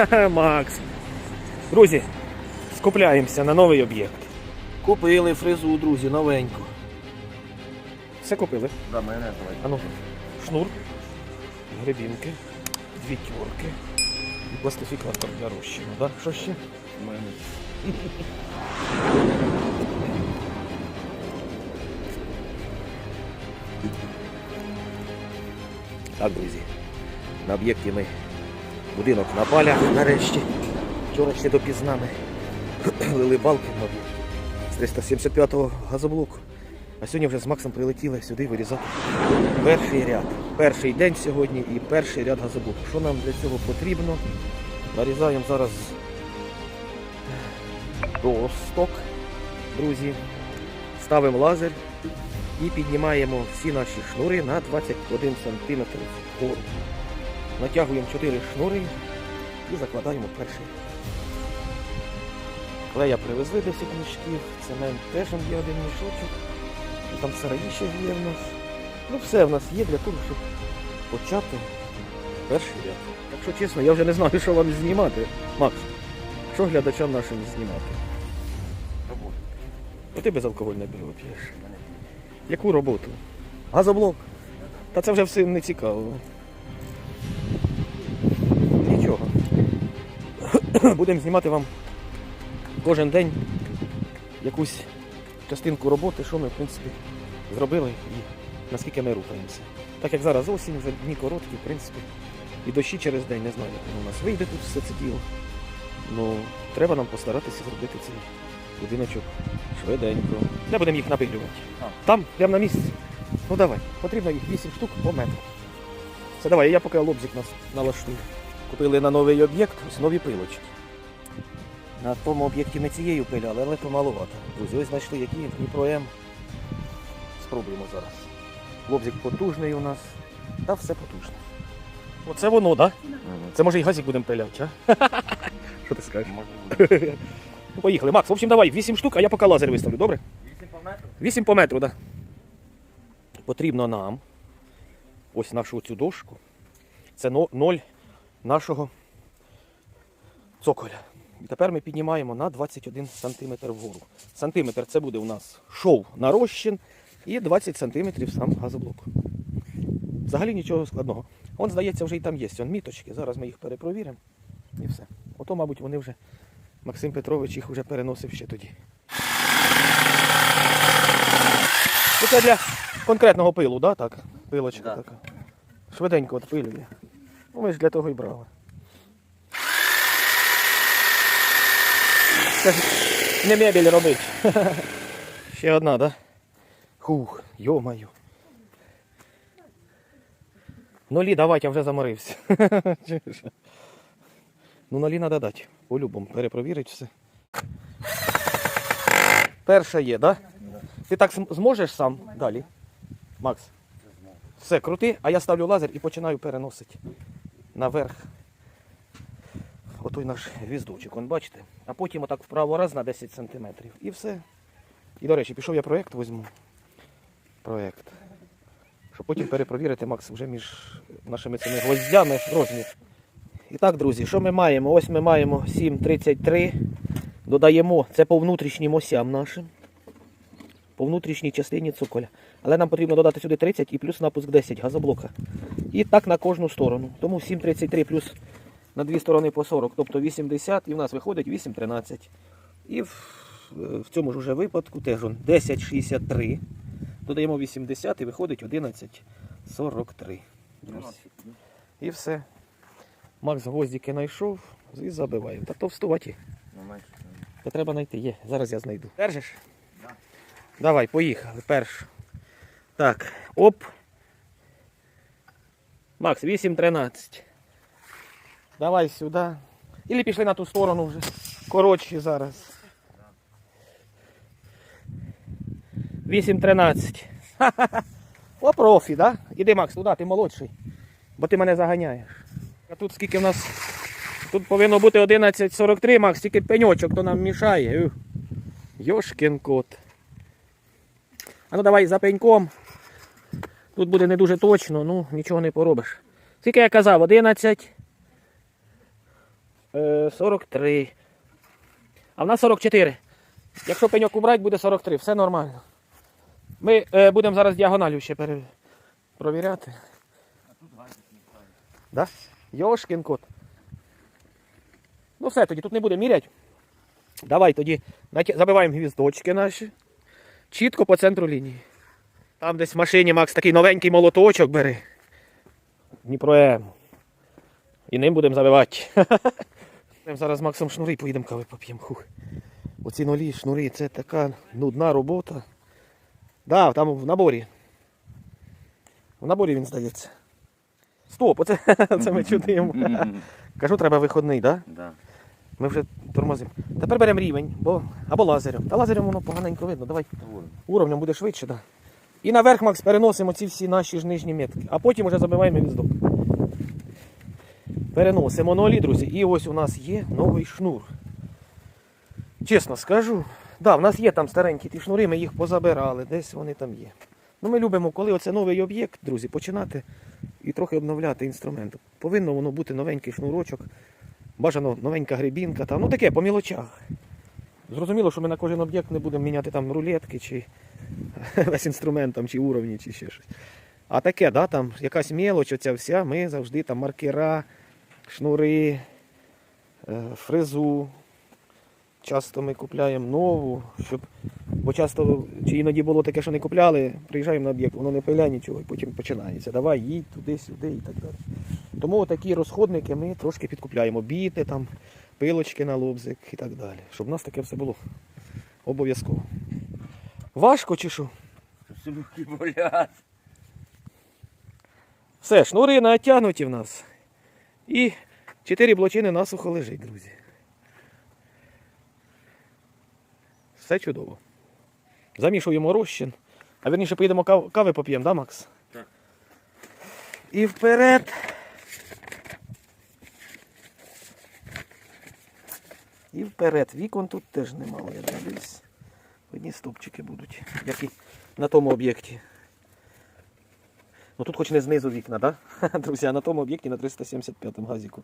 Макс. Друзі, скупляємося на новий об'єкт. Купили фрезу, друзі, новеньку. Все купили. Да, майонез давай. А ну, шнур, гребінки, дві тюрки і пластифікатор для розчину. Да? Що ще? Майонез. Так, друзі. На об'єкті ми будинок на палях нарешті. Вчора ще допізна ми лили балки об'єкті з 375-го газоблоку. А сьогодні вже з Максом прилетіли сюди вирізати перший ряд. Перший день сьогодні і перший ряд газоблоку. Що нам для цього потрібно? Нарізаємо зараз досток, друзі. Ставимо лазер і піднімаємо всі наші шнури на 21 см вгору. Натягуємо 4 шнури і закладаємо перший. Клея привезли 10 мішків, цемент теж є один мішочок. Там сараї ще є в нас. Ну все в нас є для того, щоб почати перший ряд. Якщо чесно, я вже не знаю, що вам знімати. Макс, що глядачам нашим знімати? Роботу. Бо ти безалкогольне пиво п'єш. Яку роботу? Газоблок. Та це вже всім не цікаво. Нічого. Будемо знімати вам кожен день якусь частинку роботи, що ми, в принципі, зробили і наскільки ми рухаємося. Так як зараз осінь, вже дні короткі, в принципі, і дощі через день, не знаю, як у нас вийде тут все це діло. Ну, треба нам постаратися зробити цей будиночок швиденько. Де будемо їх напилювати? Там, прямо на місці. Ну давай, потрібно їх 8 штук по метру. Це давай, я поки лобзик нас налаштую. Купили на новий об'єкт ось нові пилочки. На тому об'єкті ми цією пиляли, але то маловато. Друзі, ось знайшли які Дніпро М. Спробуємо зараз. Лобзик потужний у нас. Та все потужне. Оце воно, так? Да? Це може і газик будемо пиляти, а? Що ти скажеш? Може, Ну, Поїхали. Макс, в общем, давай 8 штук, а я поки лазер виставлю, добре? 8 по метру? 8 по метру, так. Да. Потрібно нам ось нашу цю дошку. Це 0 нашого цоколя. І тепер ми піднімаємо на 21 см вгору. Сантиметр це буде у нас шов на розчин і 20 см сам газоблок. Взагалі нічого складного. Он, здається, вже і там є он міточки. Зараз ми їх перепровіримо. І все. Ото, мабуть, вони вже. Максим Петрович їх вже переносив ще тоді. Ну, Це для конкретного пилу, да, так? Пилочка Да. така. Швиденько от пилює. Ну, ми ж для того і брали. Це ж не мебель робить. Ще одна, да? Хух, йо-маю. Нулі давати, я вже заморився. Ну, нулі треба дати. По-любому, перепровірити все. Перша є, так? Да? Ти так зможеш сам далі? Макс? Все, крути, а я ставлю лазер і починаю переносити наверх. Отой наш гвіздочок, он бачите? А потім отак вправо раз на 10 см. І все. І, до речі, пішов я проєкт візьму. Проєкт. Щоб потім перепровірити, Макс, вже між нашими цими гвоздями розмір. І так, друзі, що ми маємо? Ось ми маємо 7,33. Додаємо це по внутрішнім осям нашим. По внутрішній частині цоколя. Але нам потрібно додати сюди 30 і плюс напуск 10 газоблока. І так на кожну сторону. Тому 7,33 плюс на дві сторони по 40, тобто 80, і в нас виходить 8,13. І в, в цьому ж уже випадку теж 10,63. Додаємо 80 і виходить 11,43. І все. Макс гвоздики знайшов і забиваю. Та товстуваті. Ну. Та треба знайти. Є. Зараз я знайду. Держиш? Да. Давай, поїхали. Перш. Так. Оп. Макс, 8.13. Давай сюди. Ілі пішли на ту сторону вже. Коротші зараз. 8.13. Ха-ха-ха. О, профі, да? Іди, Макс, туди, ти молодший. Бо ти мене заганяєш. А тут скільки в нас. Тут повинно бути 11.43, Макс, тільки пеньочок, то нам мішає. Йошкін кот. А ну давай за пеньком. Тут буде не дуже точно, ну нічого не поробиш. Скільки я казав, 11. Е, 43. А в нас 44. Якщо пеньок убрати, буде 43. Все нормально. Ми е, будемо зараз діагоналю ще пере... провіряти. А тут. Да? Йошкін кот. Ну все, тоді тут не буде міряти. Давай тоді забиваємо гвіздочки наші. Чітко по центру лінії. Там десь в машині Макс такий новенький молоточок бери. Дніпро І ним будемо забивати. Зараз з Максом шнури поїдемо кави поп'ємо. Хух. Оці нулі шнури це така нудна робота. Да, там в наборі. В наборі він здається. Стоп, оце це ми чудимо. Кажу, треба виходний, так? Да? Да. Ми вже тормозимо. Тепер беремо рівень, бо або лазером. Та лазером воно поганенько видно. Давай уровнем буде швидше. Да. І наверх, Макс, переносимо ці всі наші ж нижні метки, а потім вже забиваємо віздок. Переносимо нолі, друзі. І ось у нас є новий шнур. Чесно скажу, да, в нас є там старенькі ті шнури, ми їх позабирали, десь вони там є. Ну, ми любимо, коли оце новий об'єкт, друзі, починати і трохи обновляти інструмент. Повинно воно бути новенький шнурочок, бажано новенька грибінка, та, ну таке по мілочах. Зрозуміло, що ми на кожен об'єкт не будемо міняти там рулетки чи весь інструмент там, чи уровні, чи ще щось. А таке, да, там якась мелоч, оця вся, ми завжди там маркера, шнури, е, фрезу. Часто ми купляємо нову, щоб. Бо часто чи іноді було таке, що не купляли, приїжджаємо на об'єкт, воно не пиляє нічого, і потім починається. Давай їдь туди-сюди і так далі. Тому такі розходники ми трошки підкупляємо. Біти, там, пилочки на лобзик і так далі. Щоб у нас таке все було обов'язково. Важко чи що? Селюки болять. Все, шнури натягнуті в нас. І чотири блочини насухо лежить, друзі. Все чудово. Замішуємо розчин. А вірніше поїдемо кав- кави поп'ємо, да, Макс? Так. І вперед. І вперед. Вікон тут теж немало, я дивлюсь. Одні стопчики будуть, як і на тому об'єкті. Ну тут хоч не знизу вікна, да? Друзі, а на тому об'єкті на 375 газіку.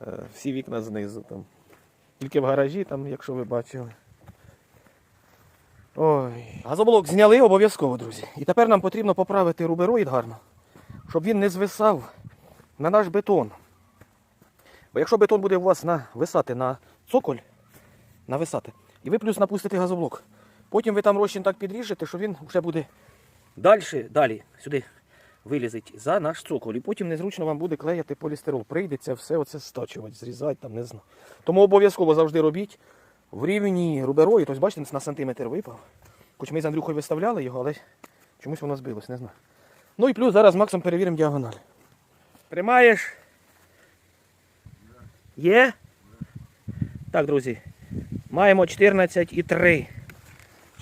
Е, Всі вікна знизу там. Тільки в гаражі, там, якщо ви бачили. Ой. Газоблок зняли обов'язково, друзі. І тепер нам потрібно поправити рубероїд гарно, щоб він не звисав на наш бетон. Бо якщо бетон буде у вас нависати на цоколь, нависати, і ви плюс напустите газоблок, потім ви там розчин так підріжете, що він вже буде далі, далі, сюди вилізить за наш цоколь. І потім незручно вам буде клеяти полістирол. Прийдеться все оце стачувати, зрізати, там, не знаю. Тому обов'язково завжди робіть в рівні руберої. Тобто, бачите, на сантиметр випав. Хоч ми з Андрюхою виставляли його, але чомусь воно збилось, не знаю. Ну і плюс зараз з Максом перевіримо діагональ. Тримаєш? Є? Так, друзі. Маємо 14,3.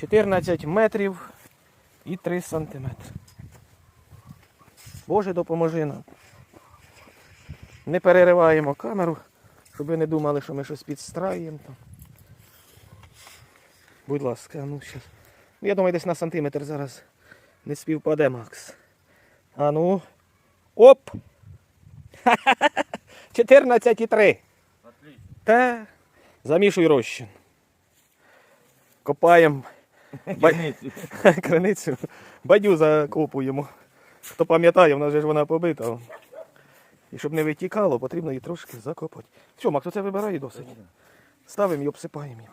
14 метрів і 3 сантиметри. Боже, допоможи нам. Не перериваємо камеру, щоб ви не думали, що ми щось підстраюємо. Будь ласка, ну щас. Ну, я думаю, десь на сантиметр зараз не співпаде, Макс. А ну. Оп! 14,3. Та замішуй розчин. Копаємо Криницю. криницю, бадю закопуємо. Хто пам'ятає, в нас же ж вона побита. І щоб не витікало, потрібно її трошки закопати. Все, Макс, оце вибирає досить. Ставимо і обсипаємо її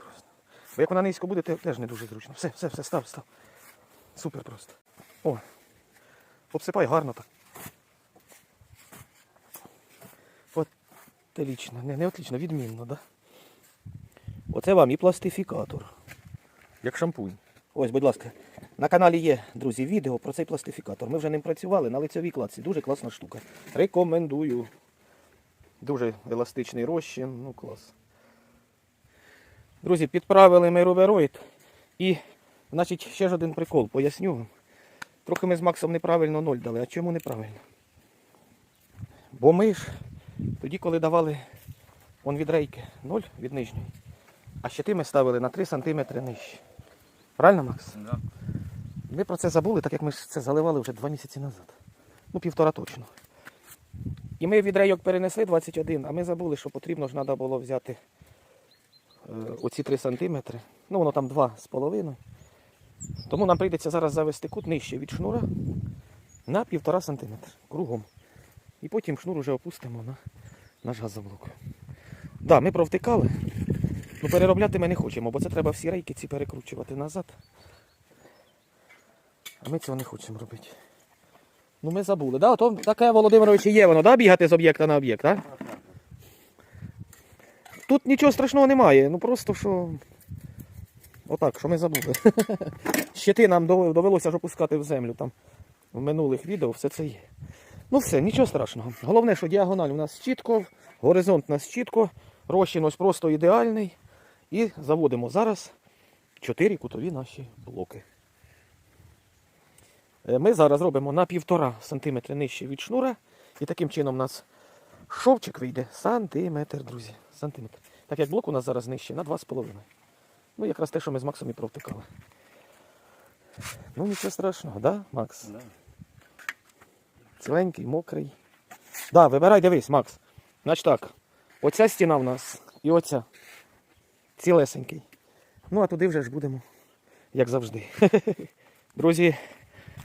як вона низько буде, те- теж не дуже зручно. Все, все, все, став, став. Супер просто. О, обсипай гарно так. От отлично. Не, не отлично, відмінно, да? Оце вам і пластифікатор. Як шампунь. Ось, будь ласка. На каналі є, друзі, відео про цей пластифікатор. Ми вже ним працювали на лицевій кладці. Дуже класна штука. Рекомендую. Дуже еластичний розчин, ну клас. Друзі, підправили ми рувероїд. І, значить, ще ж один прикол, поясню вам. Трохи ми з Максом неправильно ноль дали. А чому неправильно? Бо ми ж тоді, коли давали он від рейки 0 від нижньої, а щити ми ставили на 3 см нижче. Правильно, Макс? Да. Ми про це забули, так як ми ж це заливали вже два місяці назад. Ну, півтора точно. І ми від рейок перенесли 21, а ми забули, що потрібно ж треба було взяти оці 3 см. Ну, воно там 2,5. Тому нам прийдеться зараз завести кут нижче від шнура на 1,5 см кругом. І потім шнур уже опустимо на наш газоблок. Так, да, ми провтикали. Ну переробляти ми не хочемо, бо це треба всі рейки ці перекручувати назад. А ми цього не хочемо робити. Ну ми забули, да? То таке, Володимирович, є воно, да? бігати з об'єкта на об'єкт, а? Тут нічого страшного немає, ну просто що. Отак, що ми забули. Щити нам довелося ж опускати в землю там. В минулих відео все це є. Ну все, нічого страшного. Головне, що діагональ у нас чітко, горизонт у нас чітко, розчин ось просто ідеальний. І заводимо зараз 4 кутові наші блоки. Е, Ми зараз робимо на 1,5 см нижче від шнура. І таким чином у нас шовчик вийде сантиметр, друзі. Сантиметр. Так як блок у нас зараз нижче на 2,5. Ну, якраз те, що ми з Максом і провтикали. Ну, нічого страшного, да, Макс? Да. Ціленький, мокрий. Да, вибирай, дивись, Макс. Значить так. Оця стіна в нас і оця. Цілесенький. Ну, а туди вже ж будемо, як завжди. Друзі,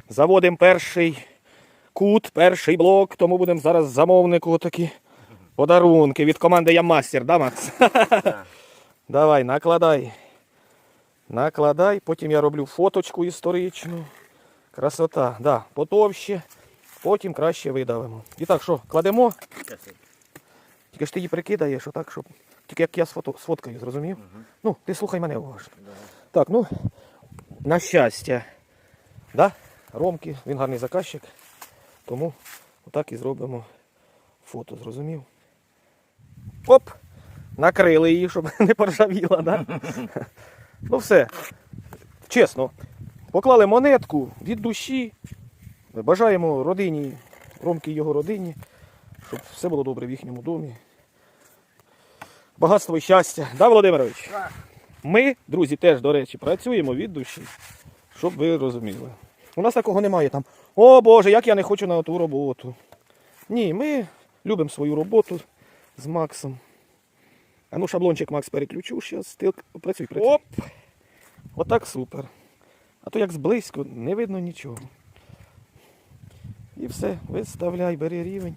заводимо перший кут, перший блок, тому будемо зараз замовнику такі подарунки від команди Я Мастер, да, Макс? Давай, накладай. Накладай, потім я роблю фоточку історичну. Красота, да, потовще, потім краще видавимо. І так, що, кладемо, тільки ж ти її прикидаєш, отак, щоб. Тільки як я сфото, сфоткаю, зрозумів? Ну, ти слухай мене уважно. Так, ну, на щастя. Да? Ромки, він гарний заказчик. Тому отак і зробимо фото, зрозумів? Оп! Накрили її, щоб не поржавіла, да? Ну все. Чесно. Поклали монетку від душі. Бажаємо родині, Ромки і його родині, щоб все було добре в їхньому домі. Багатство і щастя. Да, Володимирович? Ми, друзі, теж, до речі, працюємо від душі, щоб ви розуміли. У нас такого немає там. О Боже, як я не хочу на ту роботу. Ні, ми любимо свою роботу з Максом. А ну шаблончик Макс переключу, зараз ти працюй, працюй. Оп! Отак супер. А то як зблизько, не видно нічого. І все, виставляй, бери рівень.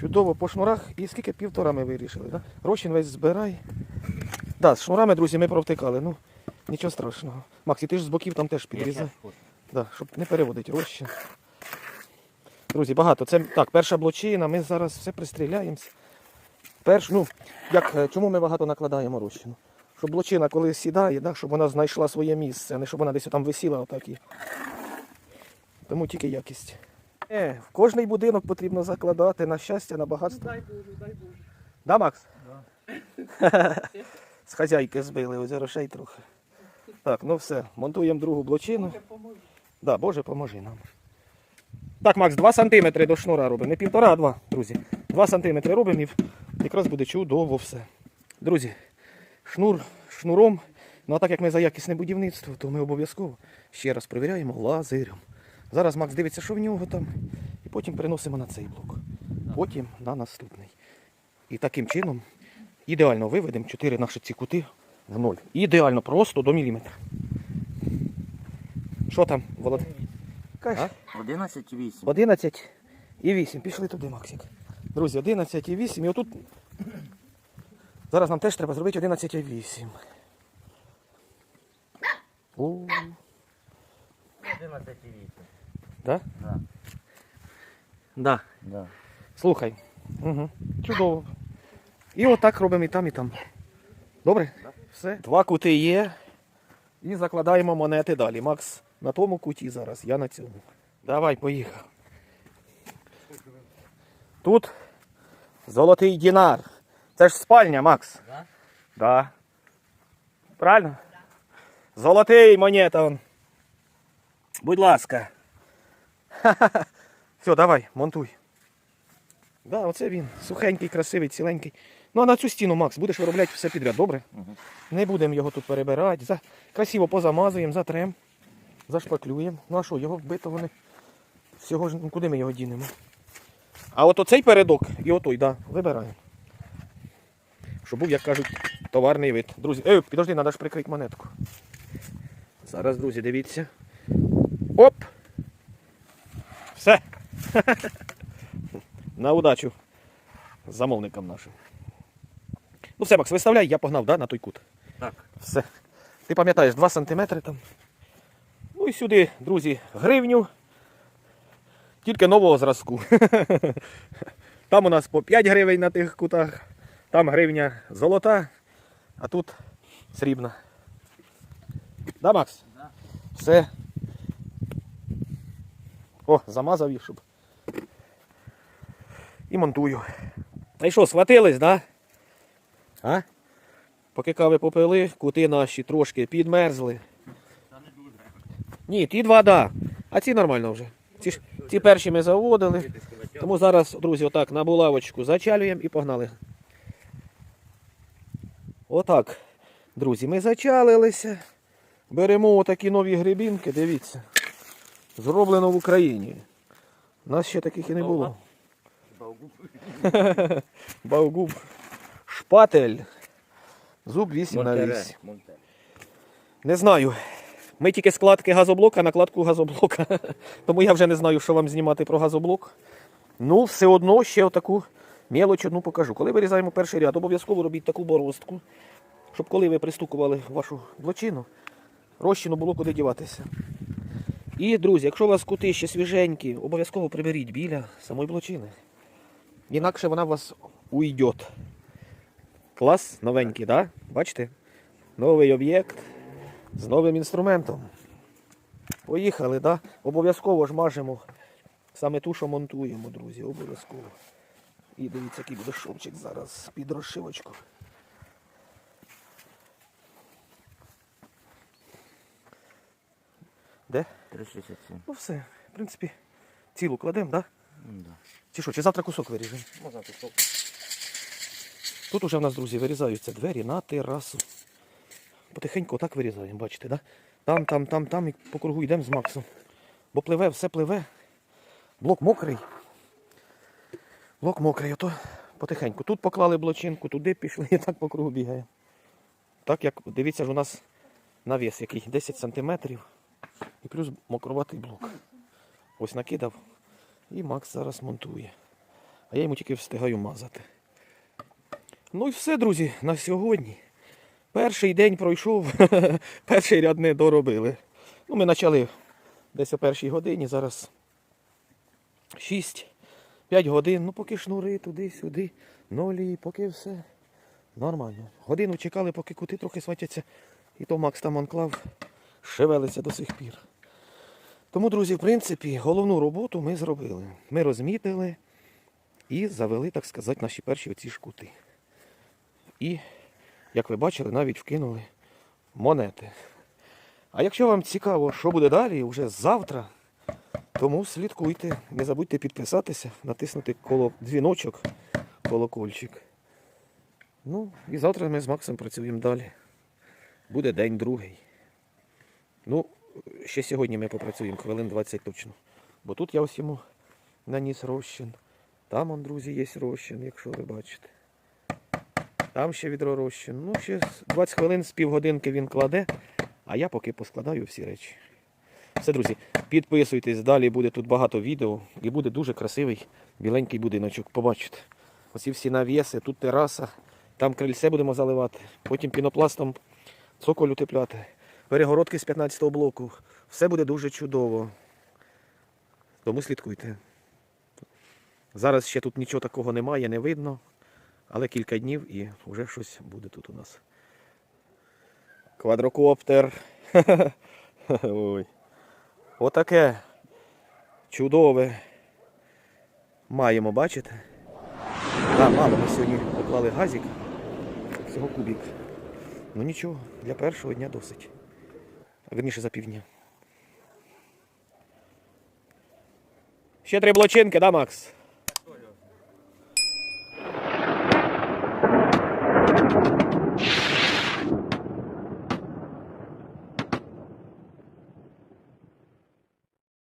Чудово по шнурах. І скільки півтора ми вирішили, да? Розчин весь збирай. Да, з шнурами, друзі, ми провтикали. Ну, нічого страшного. Макс, і ти ж з боків там теж підрізай. Да, щоб не переводити розчин. Друзі, багато. Це так, перша блочина, ми зараз все пристріляємося. Перш, ну, як, е, чому ми багато накладаємо розчину? Щоб блочина, коли сідає, да, щоб вона знайшла своє місце, а не щоб вона десь там висіла отак і. Тому тільки якість. Е, в кожний будинок потрібно закладати на щастя, на багатство. Дай Боже, дай Боже. Да, Макс? З хазяйки збили, ось грошей трохи. Так, ну все, монтуємо другу блочину. Да, Боже, поможи нам. Так, Макс, 2 см до шнура робимо. Не півтора, а два, друзі. 2 см робимо і якраз буде чудово все. Друзі, шнур шнуром. Ну а так як ми за якісне будівництво, то ми обов'язково ще раз перевіряємо лазером. Зараз Макс дивиться, що в нього там, і потім переносимо на цей блок. Потім на наступний. І таким чином ідеально виведемо 4 наші ці кути в ноль. Ідеально, просто до міліметра. Що там, Волод? А? 11,8. 11 і 8. Пішли туди, Максик. Друзі, 11 і 8. І отут. Зараз нам теж треба зробити 11 і 8. У, 11,8. да? Да. Да. Да. Слухай. Угу. Чудово. І отак робимо і там, і там. Добре? Все. Два кути є. І закладаємо монети далі. Макс на тому куті зараз, я на цьому. Давай, поїхав. Тут золотий дінар. Це ж спальня, Макс. Да? Да. Правильно? Золотий монета он. Будь ласка. Все, давай, монтуй. Да, оце він. Сухенький, красивий, ціленький. Ну а на цю стіну, Макс, будеш виробляти все підряд, добре? Мгм. Не будемо його тут перебирати. За... Красиво позамазуємо, затрем, зашпаклюємо. Ну а що, його вбито вони. Всього ж, ну куди ми його дінемо? А от оцей передок і отой, да, вибираємо. Щоб був, як кажуть, товарний вид. Друзі, ей, підожди, треба ж прикрити монетку. Зараз, друзі, дивіться. Оп! Все. На удачу. Замовникам нашим. Ну все, Макс, виставляй, я погнав, да, на той кут. Так. Все. Ти пам'ятаєш, 2 см там. Ну і сюди, друзі, гривню. Тільки нового зразку. Там у нас по 5 гривень на тих кутах, там гривня золота, а тут срібна. Да, Макс? Да. Все. О, замазав їх, щоб. І монтую. Та й що, схватились, да? А? Поки кави попили, кути наші трошки підмерзли. Ні, ті два, да. А ці нормально вже. Ці, ж- ці перші ми заводили. Тому зараз, друзі, отак на булавочку зачалюємо і погнали. Отак, друзі, ми зачалилися. Беремо отакі нові грибінки, дивіться. Зроблено в Україні. У нас ще таких і не було. Баугуб. Шпатель. Зуб 8 на 8. Монтере. Монтере. Не знаю. Ми тільки складки газоблока, накладку газоблока. Тому я вже не знаю, що вам знімати про газоблок. Ну, все одно ще отаку мелоч одну покажу. Коли вирізаємо перший ряд, обов'язково робіть таку боростку, щоб коли ви пристукували вашу блочину, розчину було куди діватися. І, друзі, якщо у вас кути ще свіженькі, обов'язково приберіть біля самої блочини. Інакше вона у вас уйде. Клас новенький, так? Да? Бачите? Новий об'єкт з новим інструментом. Поїхали, да? Обов'язково ж мажемо саме ту, що монтуємо, друзі, обов'язково. І дивіться, який буде шовчик зараз під розшивочку. Де? 367. Ну все, в принципі, цілу кладемо, да? Ну, да. Чи що, чи завтра кусок виріжемо? Можна кусок. Тут уже в нас, друзі, вирізаються двері на терасу. Потихеньку отак вирізаємо, бачите, да? Там, там, там, там і по кругу йдемо з Максом. Бо пливе, все пливе. Блок мокрий. Блок мокрий, ото потихеньку. Тут поклали блочинку, туди пішли і так по кругу бігає. Так як, дивіться ж, у нас навіс який 10 сантиметрів. І плюс мокроватий блок. Ось накидав. І Макс зараз монтує. А я йому тільки встигаю мазати. Ну і все, друзі, на сьогодні. Перший день пройшов, перший ряд не доробили. Ну, ми почали десь о першій годині, зараз 6-5 годин, ну поки шнури туди-сюди, нолі, поки все нормально. Годину чекали, поки кути трохи сватяться, і то Макс там анклав шевелиться до сих пір. Тому, друзі, в принципі, головну роботу ми зробили. Ми розмітили і завели, так сказати, наші перші оці шкути. І, як ви бачили, навіть вкинули монети. А якщо вам цікаво, що буде далі, вже завтра, тому слідкуйте. Не забудьте підписатися, натиснути коло дзвіночок, колокольчик. Ну, і завтра ми з Максом працюємо далі. Буде день другий. Ну, ще сьогодні ми попрацюємо, хвилин 20 точно. Бо тут я ось йому наніс розчин. Там, он, друзі, є розчин, якщо ви бачите. Там ще відро розчин. Ну, ще 20 хвилин з півгодинки він кладе, а я поки поскладаю всі речі. Все, друзі, підписуйтесь, далі буде тут багато відео і буде дуже красивий біленький будиночок. Побачите. Оці всі навіси, тут тераса, там крильце будемо заливати, потім пінопластом цоколь утепляти, перегородки з 15-го блоку. Все буде дуже чудово. Тому слідкуйте. Зараз ще тут нічого такого немає, не видно. Але кілька днів і вже щось буде тут у нас. Квадрокоптер. Ой. Отаке чудове. Маємо, бачите? Так, мало, ми сьогодні поклали газик. Всього кубик. Ну нічого, для першого дня досить. Верніше за півдня. Ще три блочинки, да, Макс? Thank you.